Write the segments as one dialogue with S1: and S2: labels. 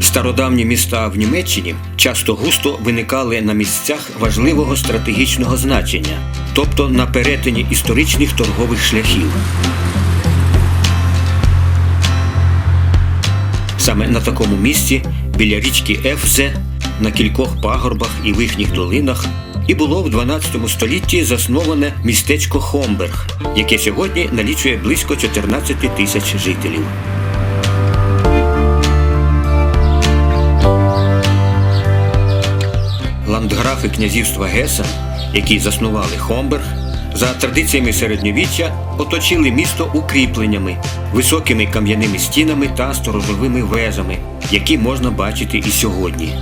S1: Стародавні міста в Німеччині часто густо виникали на місцях важливого стратегічного значення, тобто на перетині історичних торгових шляхів. Саме на такому місці, біля річки Ефзе, на кількох пагорбах і вихніх долинах, і було в 12 столітті засноване містечко Хомберг, яке сьогодні налічує близько 14 тисяч жителів. Ландграфи князівства Геса, які заснували Хомберг, за традиціями середньовіччя оточили місто укріпленнями, високими кам'яними стінами та сторожовими вежами, які можна бачити і сьогодні.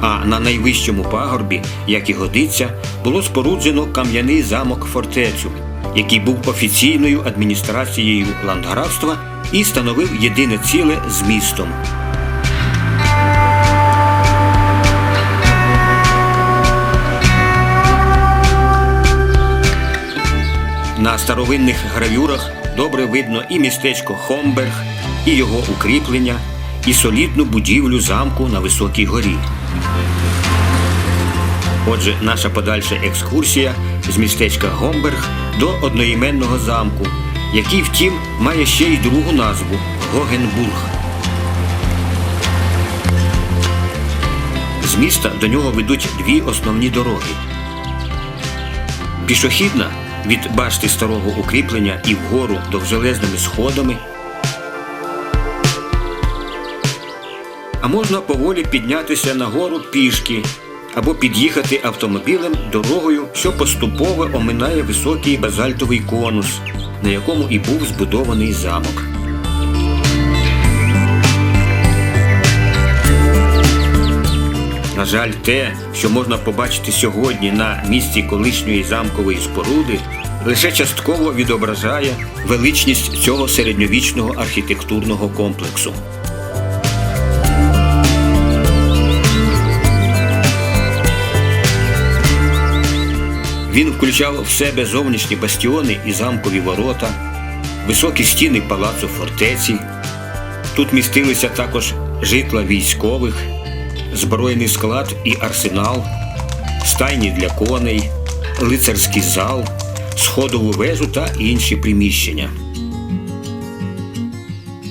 S1: А на найвищому пагорбі, як і годиться, було споруджено кам'яний замок фортецю, який був офіційною адміністрацією ландграфства і становив єдине ціле з містом. На старовинних гравюрах добре видно і містечко Хомберг, і його укріплення, і солідну будівлю замку на високій горі. Отже, наша подальша екскурсія з містечка Гомберг до одноіменного замку, який, втім, має ще й другу назву Гогенбург. З міста до нього ведуть дві основні дороги. Пішохідна від башти старого укріплення і вгору довжелезними сходами. А можна поволі піднятися на гору пішки або під'їхати автомобілем дорогою, що поступово оминає високий базальтовий конус, на якому і був збудований замок. На жаль, те, що можна побачити сьогодні на місці колишньої замкової споруди, лише частково відображає величність цього середньовічного архітектурного комплексу. Він включав в себе зовнішні бастіони і замкові ворота, високі стіни палацу фортеці. Тут містилися також житла військових, збройний склад і арсенал, стайні для коней, лицарський зал, сходову вежу та інші приміщення.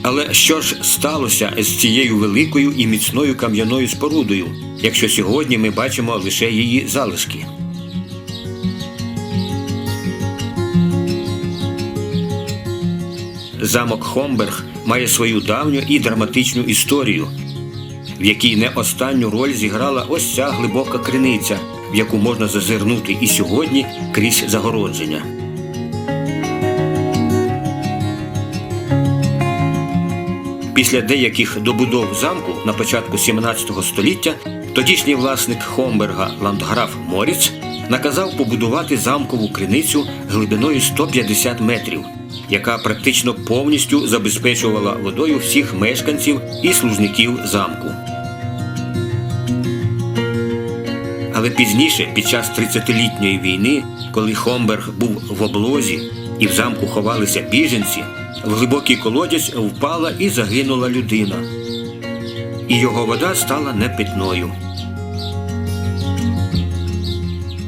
S1: Але що ж сталося з цією великою і міцною кам'яною спорудою, якщо сьогодні ми бачимо лише її залишки? Замок Хомберг має свою давню і драматичну історію, в якій не останню роль зіграла ось ця глибока криниця, в яку можна зазирнути і сьогодні крізь загородження. Після деяких добудов замку на початку 17 століття тодішній власник Хомберга ландграф Моріц наказав побудувати замкову криницю глибиною 150 метрів, яка практично повністю забезпечувала водою всіх мешканців і служників замку. Але пізніше, під час 30-літньої війни, коли Хомберг був в облозі і в замку ховалися біженці, в глибокий колодязь впала і загинула людина. І його вода стала непитною.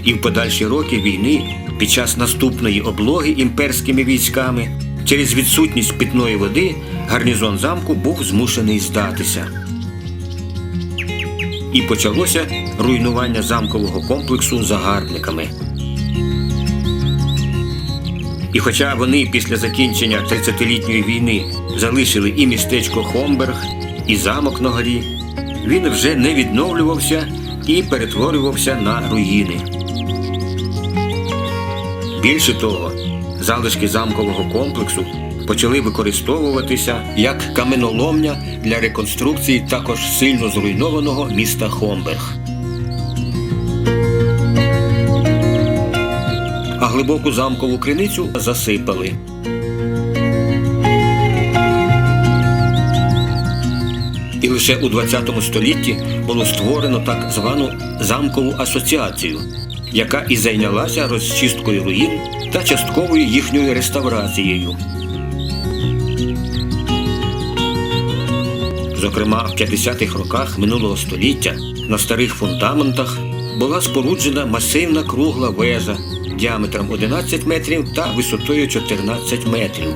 S1: І в подальші роки війни, під час наступної облоги імперськими військами, через відсутність питної води гарнізон замку був змушений здатися. І почалося руйнування замкового комплексу загарбниками. І хоча вони після закінчення 30-літньої війни залишили і містечко Хомберг, і замок на горі, він вже не відновлювався і перетворювався на руїни. Більше того, залишки замкового комплексу почали використовуватися як каменоломня для реконструкції також сильно зруйнованого міста Хомберг. А глибоку замкову криницю засипали. І лише у ХХ столітті було створено так звану замкову асоціацію, яка і зайнялася розчисткою руїн та частковою їхньою реставрацією. Зокрема, в 50-х роках минулого століття на старих фундаментах була споруджена масивна кругла вежа діаметром 11 метрів та висотою 14 метрів.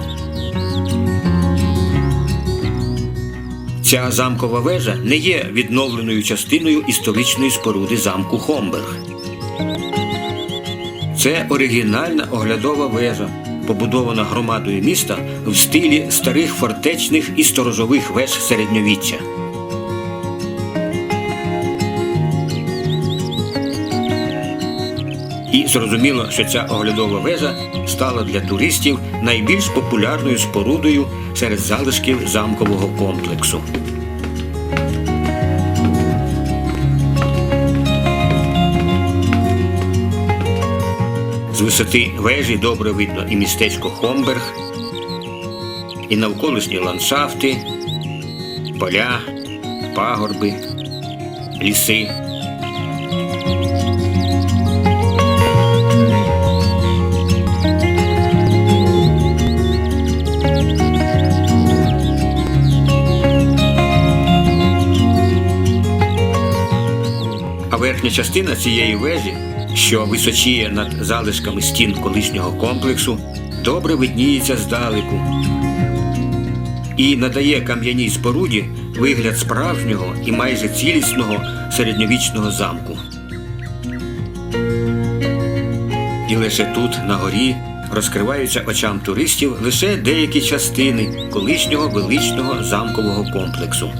S1: Ця замкова вежа не є відновленою частиною історичної споруди замку Хомберг. Це оригінальна оглядова вежа, побудована громадою міста в стилі старих фортечних і сторожових веж середньовіччя. І зрозуміло, що ця оглядова вежа стала для туристів найбільш популярною спорудою серед залишків замкового комплексу. З висоти вежі добре видно і містечко Хомберг, і навколишні ландшафти, поля, пагорби, ліси. А верхня частина цієї вежі, що височіє над залишками стін колишнього комплексу, добре видніється здалеку і надає кам'яній споруді вигляд справжнього і майже цілісного середньовічного замку. І лише тут, на горі, розкриваються очам туристів лише деякі частини колишнього величного замкового комплексу.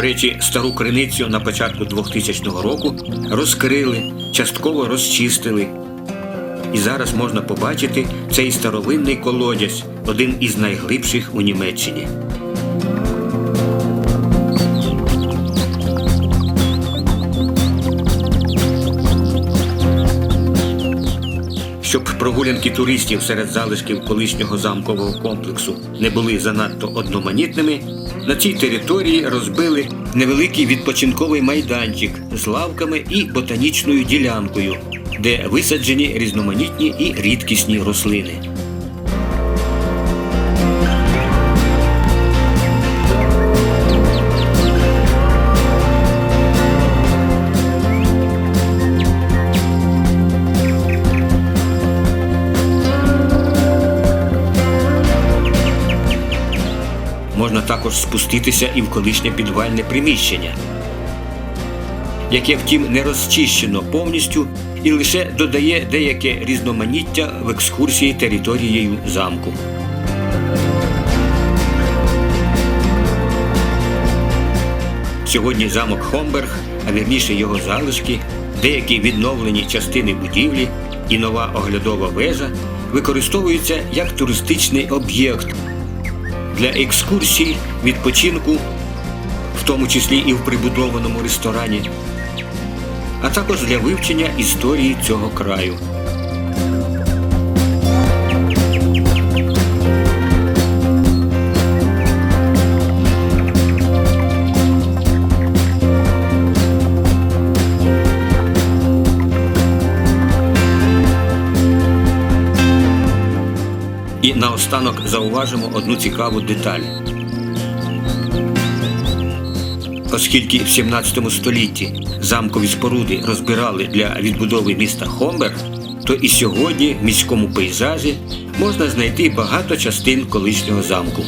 S1: До речі, стару криницю на початку 2000 року розкрили, частково розчистили. І зараз можна побачити цей старовинний колодязь, один із найглибших у Німеччині. Прогулянки туристів серед залишків колишнього замкового комплексу не були занадто одноманітними, на цій території розбили невеликий відпочинковий майданчик з лавками і ботанічною ділянкою, де висаджені різноманітні і рідкісні рослини. Також спуститися і в колишнє підвальне приміщення, яке, втім, не розчищено повністю і лише додає деяке різноманіття в екскурсії територією замку. Сьогодні замок Хомберг, а вірніше його залишки, деякі відновлені частини будівлі і нова оглядова вежа використовуються як туристичний об'єкт для екскурсій, відпочинку, в тому числі і в прибудованому ресторані, а також для вивчення історії цього краю. Наостанок зауважимо одну цікаву деталь. Оскільки в 17 столітті замкові споруди розбирали для відбудови міста Хомберг, то і сьогодні в міському пейзажі можна знайти багато частин колишнього замку.